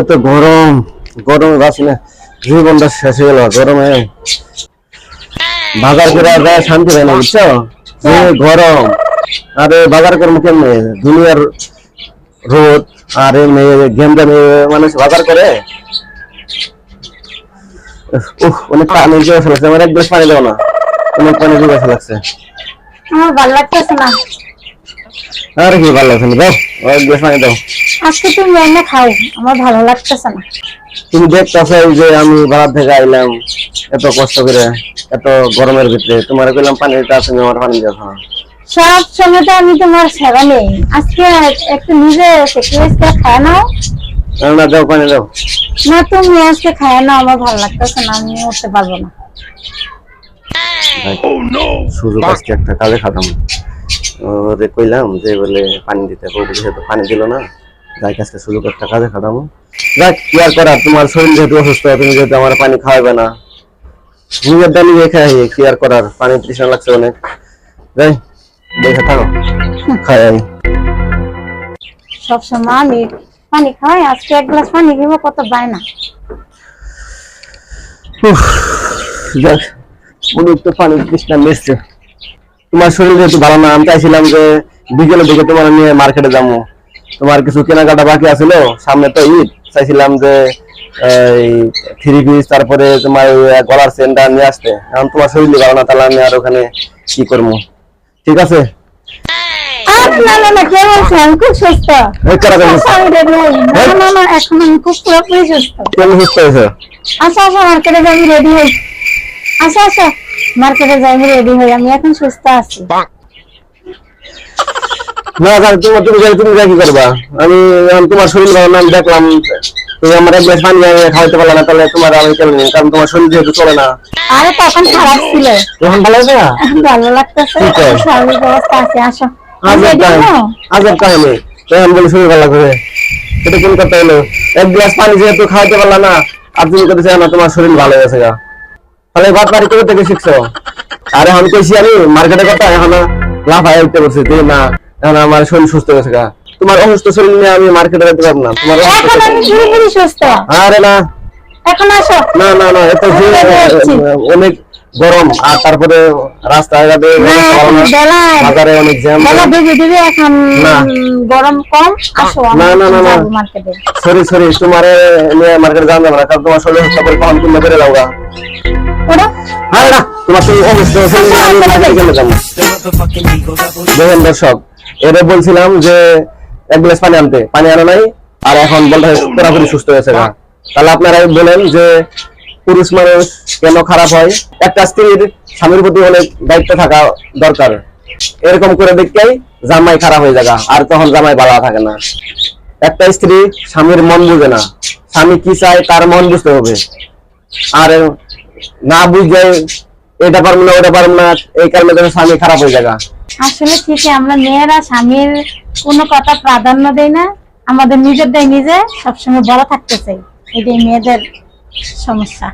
এত গরম। গরমে বাঁচি না জীবনটা শেষ হয়ে গেল গরমে। বাজার করে আর শান্তি পাই না বুঝছ? গরম আরে বাজার করব কেমনে? দুনিয়ার রোদ আর এমনি গেমটা মানুষ বাজার করে? উফ অনেক পানি দিয়ে ফেলেছে আমার এক গ্লাস পানি দাও না। অনেক পানি দিয়ে ফেলেছে আমার ভালো লাগতেছে না। আর কি ভালো লাগছে না দাও এক গ্লাস পানি দাও। আজকে তুমি এনে খাও আমার ভালো লাগতেছে না। তুমি দেখতেছো যে আমি বাড়ার থেকে আইলাম এত কষ্ট করে এত গরমের ভিতরে। তোমার কইলাম পানিটা তুমি আমার পানি দাও না। সব সময় তো আমি তোমার সেবা নেই। আজকে একটু নিজে খায় নাও। না, না দাও পানি দাও। না তুমি আজকে খায় নাও আমার ভালো লাগতেছে না আমি উঠতে পারব না। সুযোগ আজকে একটা কাজে খাতাম। কইলাম যে বলে পানি দিতে হবে বলে তো পানি দিল না। যাই আজকে সুযোগ একটা কাজে খাতাম যাক কি আর করার? তোমার শরীর যেহেতু অসুস্থ তুমি যেহেতু আমার পানি খাওয়াবে না। নিজের দানি খাই কি আর করার? পানি তৃষ্ণা লাগছে অনেক। যাই দেখে থাকো। খাই আমি। সব আমি পানি খাওয়াই আজকে এক গ্লাস পানি খাব কত বায়না উফ, যাক অনেক তো পানি তৃষ্ণা মিশছে। তোমার শরীর যেহেতু ভালো না আমি চাইছিলাম যে বিকেলের দিকে তোমার নিয়ে মার্কেটে যাব। তোমার কিছু কেনাকাটা বাকি আছিল? সামনে তো ঈদ। চাইছিলাম যে এই থ্রি পিস তারপরে তোমার গলার চেনটা নিয়ে আসতে। এখন তোমার শরীর ভালো না তাহলে আমি আর ওখানে কি করব? ঠিক আছে? আচ্ছা আচ্ছা মার্কেটে যাই রেডি হই। আচ্ছা আচ্ছা মার্কেটে যাই রেডি হই। আমি এখন সুস্থ আছি। না তুমি যাই তুমি যাই কি করবা? আমি তোমার শরীর ভালো না দেখলাম তুমি আমার এক গ্লাস পানি খাওয়াতে পারলে না তাহলে তোমার আমি কেন কারণ তোমার শরীর যেহেতু চলে না। আরে তখন খারাপ ছিল। এখন ভালো আছে? ভালো লাগতেছে। ঠিক অবস্থা আছে আসো। আজব ready টাইম হও? আজব টাইমে তখন বলে শরীর ভালো লাগবে এটা কোন কথা হলো? এক গ্লাস পানি যেহেতু খাওয়াতে পারলা না আর তুমি করতে না তোমার শরীর ভালো হয়ে গা। তাহলে বাদ বাড়ি করে থেকে শিখছো? আরে আমি কইছি আমি মার্কেটে কথা এখন লাফাই উঠতে বলছি না। এখন আমার শরীর সুস্থ হয়েছে গা। তোমার অসুস্থ শরীর নিয়ে আমি মার্কেটে যেতে পারব না। তোমার এখন আমি শরীর- সুস্থ। আরে না। এখন আসো। না না না এত। অনেক গরম আর তারপরে রাস্তাঘাটে বাজারে অনেক জ্যাম। এখন না। গরম কম আসো না, না, না, সরি সরি তোমার মার্কেটে যাওয়া যাবে না কারণ তোমার শরীর বলে কখন কিনতে পেরে আরে না তোমার কেন যাব। দেখেন দর্শক এটা বলছিলাম যে এক গ্লাস পানি আনতে। পানি আনা নাই আর এখন পুরোপুরি সুস্থ হয়েছে গা। তাহলে আপনারা বলেন যে পুরুষ মানুষ কেন খারাপ হয়? একটা স্ত্রীর স্বামীর প্রতি অনেক দায়িত্ব থাকা দরকার। এরকম করে দেখলেই জামাই খারাপ হয়ে যাগা আর তখন জামাই ভালো থাকে না। একটা স্ত্রী স্বামীর মন বুঝে না স্বামী কি চায় তার মন বুঝতে হবে। আর না বুঝে এটা পারব না, ওটা পারব না, এই কারণে তোমার স্বামী খারাপ হয়ে যাবে। আসলে ঠিকই, আমরা মেয়েরা স্বামীর কোনো কথা প্রাধান্য দেই না, আমাদের নিজের দেয় নিজে, সবসময় বড় থাকতে চাই। এটাই মেয়েদের সমস্যা।